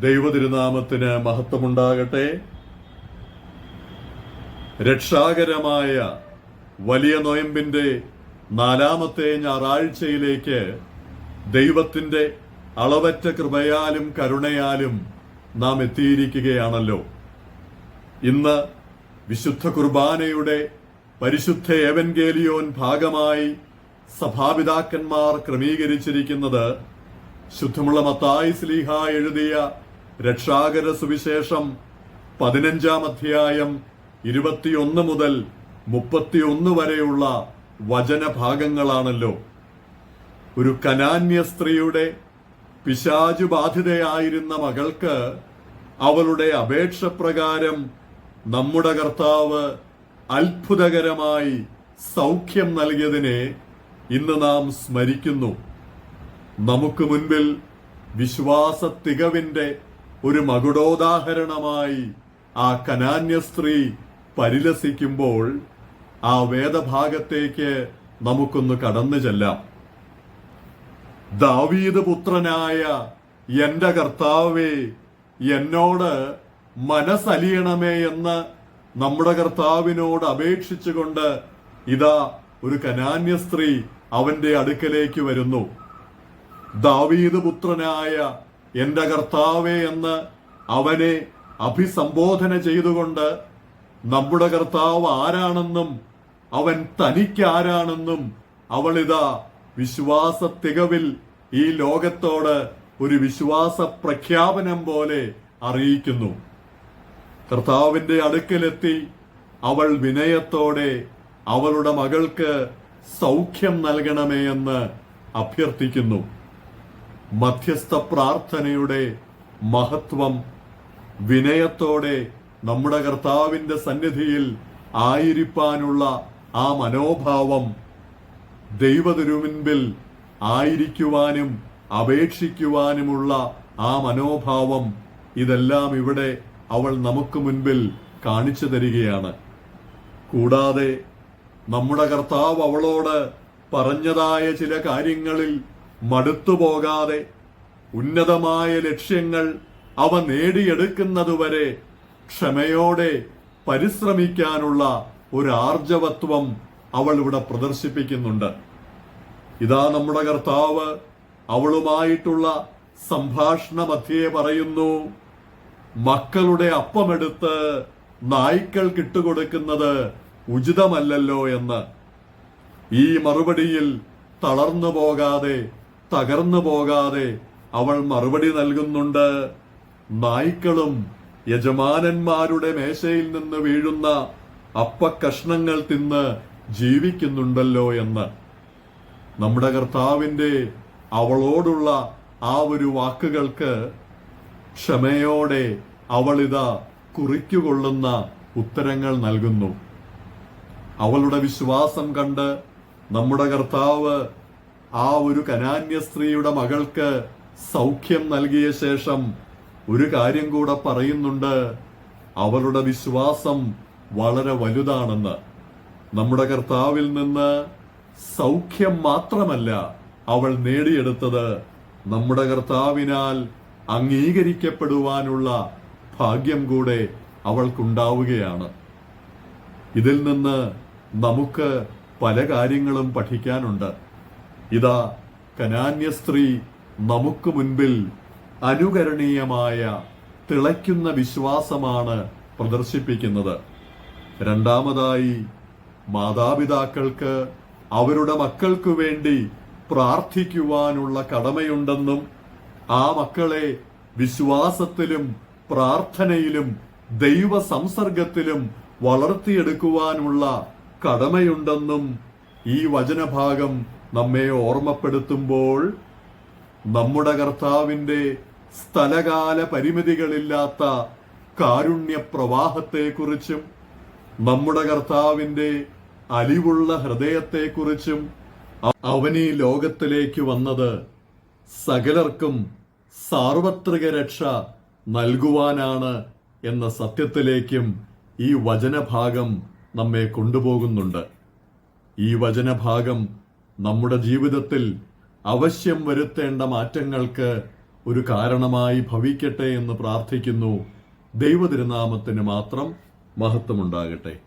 ദൈവതിരുനാമത്തിന് മഹത്വമുണ്ടാകട്ടെ. രക്ഷാകരമായ വലിയ നോയമ്പിന്റെ നാലാമത്തെ ഞായറാഴ്ചയിലേക്ക് ദൈവത്തിന്റെ അളവറ്റ കൃപയാലും കരുണയാലും നാം എത്തിയിരിക്കുകയാണല്ലോ. ഇന്ന് വിശുദ്ധ കുർബാനയുടെ പരിശുദ്ധ ഏവൻഗേലിയോൻ ഭാഗമായി സഭാപിതാക്കന്മാർ ക്രമീകരിച്ചിരിക്കുന്നത് ശുദ്ധമുള്ള മത്തായി സ്ലീഹ എഴുതിയ രക്ഷാകര സുവിശേഷം പതിനഞ്ചാം അധ്യായം ഇരുപത്തിയൊന്ന് മുതൽ മുപ്പത്തിയൊന്ന് വരെയുള്ള വചനഭാഗങ്ങളാണല്ലോ. ഒരു കനാന്യ സ്ത്രീയുടെ പിശാചു ബാധിതയായിരുന്ന മകൾക്ക് അവളുടെ അപേക്ഷ പ്രകാരം നമ്മുടെ കർത്താവ് അത്ഭുതകരമായി സൗഖ്യം നൽകിയതിനെ ഇന്ന് നാം സ്മരിക്കുന്നു. നമുക്ക് മുൻപിൽ വിശ്വാസ തികവിന്റെ ഒരു മകുടോദാഹരണമായി ആ കനാന്യ സ്ത്രീ പരിലസിക്കുമ്പോൾ ആ വേദഭാഗത്തേക്ക് നമുക്കൊന്ന് കടന്നു ചെല്ലാം. ദാവീദ് പുത്രനായ എന്റെ കർത്താവേ എന്നോട് മനസ്സലിയണമേ എന്ന് നമ്മുടെ കർത്താവിനോട് അപേക്ഷിച്ചുകൊണ്ട് ഇതാ ഒരു കനാന്യ സ്ത്രീ അവന്റെ അടുക്കലേക്ക് വരുന്നു. ദാവീദ് പുത്രനായ എന്റെ കർത്താവേ എന്ന് അവനെ അഭിസംബോധന ചെയ്തുകൊണ്ട് നമ്മുടെ കർത്താവ് ആരാണെന്നും അവൻ തനിക്ക് തനിക്കാരാണെന്നും അവളിതാ വിശ്വാസ തികവിൽ ഈ ലോകത്തോട് ഒരു വിശ്വാസ പ്രഖ്യാപനം പോലെ അറിയിക്കുന്നു. കർത്താവിന്റെ അടുക്കലെത്തി അവൾ വിനയത്തോടെ അവളുടെ മകൾക്ക് സൗഖ്യം നൽകണമേ എന്ന് അഭ്യർത്ഥിക്കുന്നു. മധ്യസ്ഥ പ്രാർത്ഥനയുടെ മഹത്വം വിനയത്തോടെ നമ്മുടെ കർത്താവിന്റെ സന്നിധിയിൽ ആയിരിക്കാനുള്ള ആ മനോഭാവം ദൈവതിരുമുൻപിൽ ആയിരിക്കുവാനും അപേക്ഷിക്കുവാനുമുള്ള ആ മനോഭാവം ഇതെല്ലാം ഇവിടെ അവൾ നമുക്ക് മുൻപിൽ കാണിച്ചു തരികയാണ്. കൂടാതെ നമ്മുടെ കർത്താവ് അവളോട് പറഞ്ഞതായ ചില കാര്യങ്ങളിൽ മടുത്തു പോകാതെ ഉന്നതമായ ലക്ഷ്യങ്ങൾ അവ നേടിയെടുക്കുന്നതുവരെ ക്ഷമയോടെ പരിശ്രമിക്കാനുള്ള ഒരു ആർജവത്വം അവൾ ഇവിടെ പ്രദർശിപ്പിക്കുന്നുണ്ട്. ഇതാ നമ്മുടെ കർത്താവ് അവളുമായിട്ടുള്ള സംഭാഷണ മധ്യേ പറയുന്നു മക്കളുടെ അപ്പമെടുത്ത് നായ്ക്കൾ കിട്ടുകൊടുക്കുന്നത് ഉചിതമല്ലല്ലോ എന്ന്. ഈ മറുപടിയിൽ തളർന്നു പോകാതെ തകർന്നു പോകാതെ അവൾ മറുപടി നൽകുന്നുണ്ട്. നായ്ക്കളും യജമാനന്മാരുടെ മേശയിൽ നിന്ന് വീഴുന്ന അപ്പക്കഷ്ണങ്ങൾ തിന്ന് ജീവിക്കുന്നുണ്ടല്ലോ എന്ന്. നമ്മുടെ കർത്താവിന്റെ അവളോടുള്ള ആ ഒരു വാക്കുകൾക്ക് ക്ഷമയോടെ അവളിതാ കുറിക്കുകൊള്ളുന്ന ഉത്തരങ്ങൾ നൽകുന്നു. അവളുടെ വിശ്വാസം കണ്ട് നമ്മുടെ കർത്താവ് ആ ഒരു കനാന്യ സ്ത്രീയുടെ മകൾക്ക് സൗഖ്യം നൽകിയ ശേഷം ഒരു കാര്യം കൂടെ പറയുന്നുണ്ട്. അവളുടെ വിശ്വാസം വളരെ വലുതാണെന്ന്. നമ്മുടെ കർത്താവിൽ നിന്ന് സൗഖ്യം മാത്രമല്ല അവൾ നേടിയെടുത്തത്. നമ്മുടെ കർത്താവിനാൽ അംഗീകരിക്കപ്പെടുവാനുള്ള ഭാഗ്യം കൂടെ അവൾക്കുണ്ടാവുകയാണ്. ഇതിൽ നിന്ന് നമുക്ക് പല കാര്യങ്ങളും പഠിക്കാനുണ്ട്. ഇതാ കനാന്യ സ്ത്രീ നമുക്ക് മുൻപിൽ അനുകരണീയമായ തിളയ്ക്കുന്ന വിശ്വാസമാണ് പ്രദർശിപ്പിക്കുന്നത്. രണ്ടാമതായി മാതാപിതാക്കൾക്ക് അവരുടെ മക്കൾക്കു വേണ്ടി പ്രാർത്ഥിക്കുവാനുള്ള കടമയുണ്ടെന്നും ആ മക്കളെ വിശ്വാസത്തിലും പ്രാർത്ഥനയിലും ദൈവ സംസർഗത്തിലും വളർത്തിയെടുക്കുവാനുള്ള കടമയുണ്ടെന്നും ഈ വചനഭാഗം നമ്മെ ഓർമ്മപ്പെടുത്തുമ്പോൾ നമ്മുടെ കർത്താവിന്റെ സ്ഥലകാല പരിമിതികളില്ലാത്ത കാരുണ്യ പ്രവാഹത്തെക്കുറിച്ചും നമ്മുടെ കർത്താവിന്റെ അലിവുള്ള ഹൃദയത്തെക്കുറിച്ചും അവനീ ലോകത്തിലേക്ക് വന്നത് സകലർക്കും സാർവത്രിക രക്ഷ നൽകുവാനാണ് എന്ന സത്യത്തിലേക്കും ഈ വചനഭാഗം നമ്മെ കൊണ്ടുപോകുന്നുണ്ട്. ഈ വചനഭാഗം നമ്മുടെ ജീവിതത്തിൽ അവശ്യം വരുത്തേണ്ട മാറ്റങ്ങൾക്ക് ഒരു കാരണമായി ഭവിക്കട്ടെ എന്ന് പ്രാർത്ഥിക്കുന്നു. ദൈവതിരുനാമത്തിന് മാത്രം മഹത്വമുണ്ടാകട്ടെ.